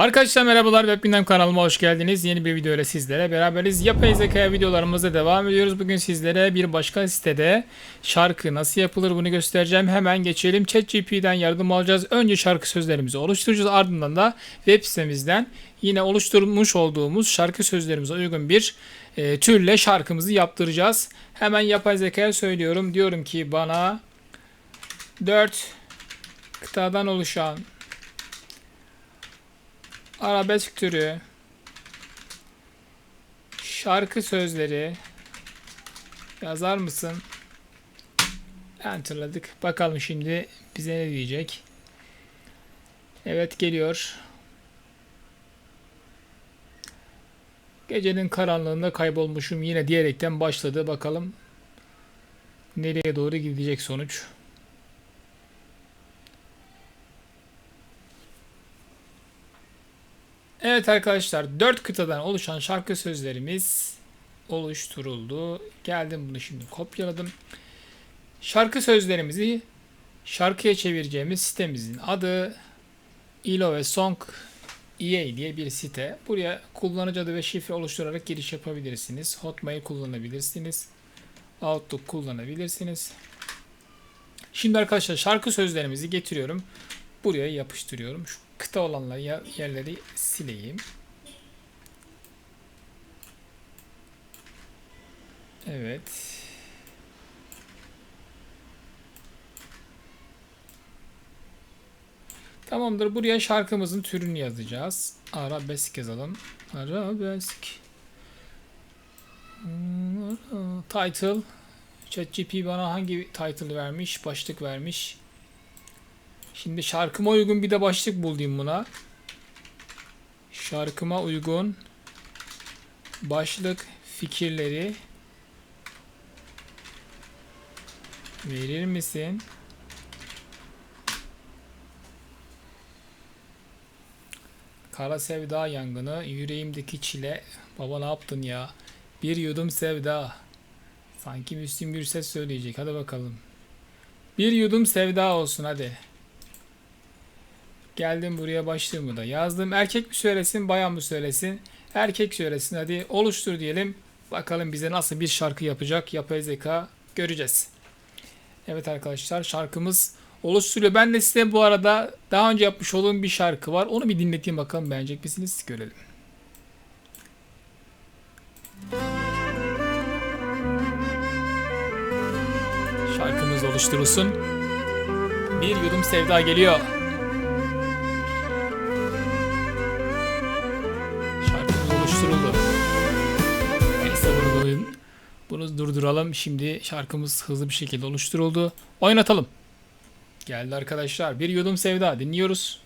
Arkadaşlar merhabalar Webbinden kanalıma hoş geldiniz. Yeni bir video ile sizlere beraberiz. Yapay zeka videolarımıza devam ediyoruz. Bugün sizlere bir başka sitede şarkı nasıl yapılır bunu göstereceğim. Hemen geçelim. ChatGPT'den yardım alacağız. Önce şarkı sözlerimizi oluşturacağız. Ardından da web sitemizden yine oluşturmuş olduğumuz şarkı sözlerimize uygun bir e, türle şarkımızı yaptıracağız. Hemen yapay zekaya söylüyorum. Diyorum ki bana 4 kıtadan oluşan arabesk türü, şarkı sözleri yazar mısın? Enterladık. Bakalım şimdi bize ne diyecek. Evet geliyor. Gecenin karanlığında kaybolmuşum yine diyerekten başladı. Bakalım nereye doğru gidecek sonuç. Evet arkadaşlar 4 kıtadan oluşan şarkı sözlerimiz oluşturuldu. Geldim bunu şimdi kopyaladım. Şarkı sözlerimizi şarkıya çevireceğimiz sitemizin adı ilo ve song EA diye bir site. Buraya kullanıcı adı ve şifre oluşturarak giriş yapabilirsiniz. Hotmail kullanabilirsiniz. Outlook kullanabilirsiniz. Şimdi arkadaşlar şarkı sözlerimizi getiriyorum. Buraya yapıştırıyorum. Şu kıta olanları ya- yerleri sileyim. Evet. Tamamdır. Buraya şarkımızın türünü yazacağız. Arabesk yazalım. Arabesk. Hmm, Title. ChatGPT bana hangi title vermiş? Başlık vermiş. Şimdi şarkıma uygun bir de başlık bulayım buna. Şarkıma uygun başlık fikirleri verir misin? Kara sevda yangını, yüreğimdeki çile. Baba ne yaptın ya? Bir yudum sevda. Sanki Müslüm Gürses söyleyecek. Hadi bakalım. Bir yudum sevda olsun hadi. Geldim buraya başlığımı da yazdım. Erkek mi söylesin, bayan mı söylesin? Erkek söylesin. Hadi oluştur diyelim. Bakalım bize nasıl bir şarkı yapacak yapay zeka göreceğiz. Evet arkadaşlar şarkımız oluşturuyor. Ben de size bu arada daha önce yapmış olduğum bir şarkı var. Onu bir dinleteyim bakalım beğenecek misiniz? Görelim. Şarkımız oluşturulsun. Bir yudum sevda geliyor. Bunu durduralım. Şimdi şarkımız hızlı bir şekilde oluşturuldu. Oynatalım. Geldi arkadaşlar. Bir yudum sevda dinliyoruz.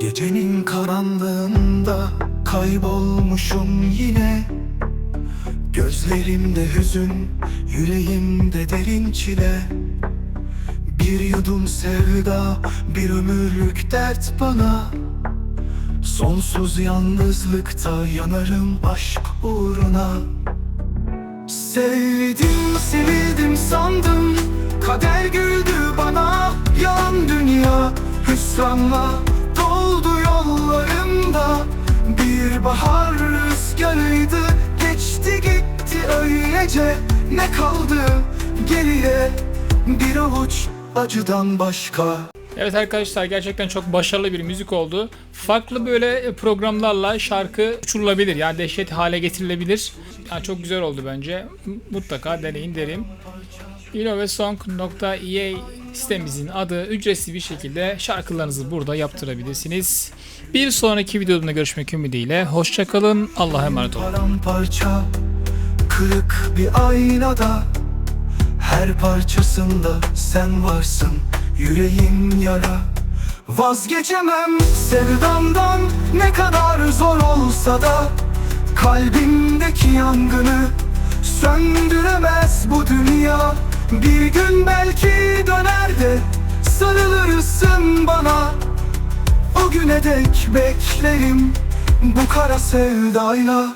Gecenin karanlığında kaybolmuşum yine Gözlerimde hüzün, yüreğimde derin çile Bir yudum sevda, bir ömürlük dert bana. Sonsuz yalnızlıkta yanarım aşk uğruna. Sevdim, sevildim sandım Kader güldü bana. Yalan dünya hüsranla Doldu yollarımda. Bir bahar rüzgarıydı Geçti gitti öylece. Ne kaldı geriye? Bir avuç acıdan başka Evet arkadaşlar gerçekten çok başarılı bir müzik oldu. Farklı böyle programlarla şarkı uçurulabilir. Yani dehşet hale getirilebilir. Yani çok güzel oldu bence. Mutlaka deneyin derim. innovesong.ea sitemizin adı ücretsiz bir şekilde şarkılarınızı burada yaptırabilirsiniz. Bir sonraki videoda görüşmek ümidiyle. Hoşçakalın. Allah'a emanet olun. Paramparça Kırık bir aynada Her parçasında sen varsın Yüreğim yara. Vazgeçemem sevdamdan Ne kadar zor olsa da. Kalbimdeki yangını Söndüremez bu dünya. Bir gün belki döner de Sarılırsın bana. O güne dek beklerim Bu kara sevdayla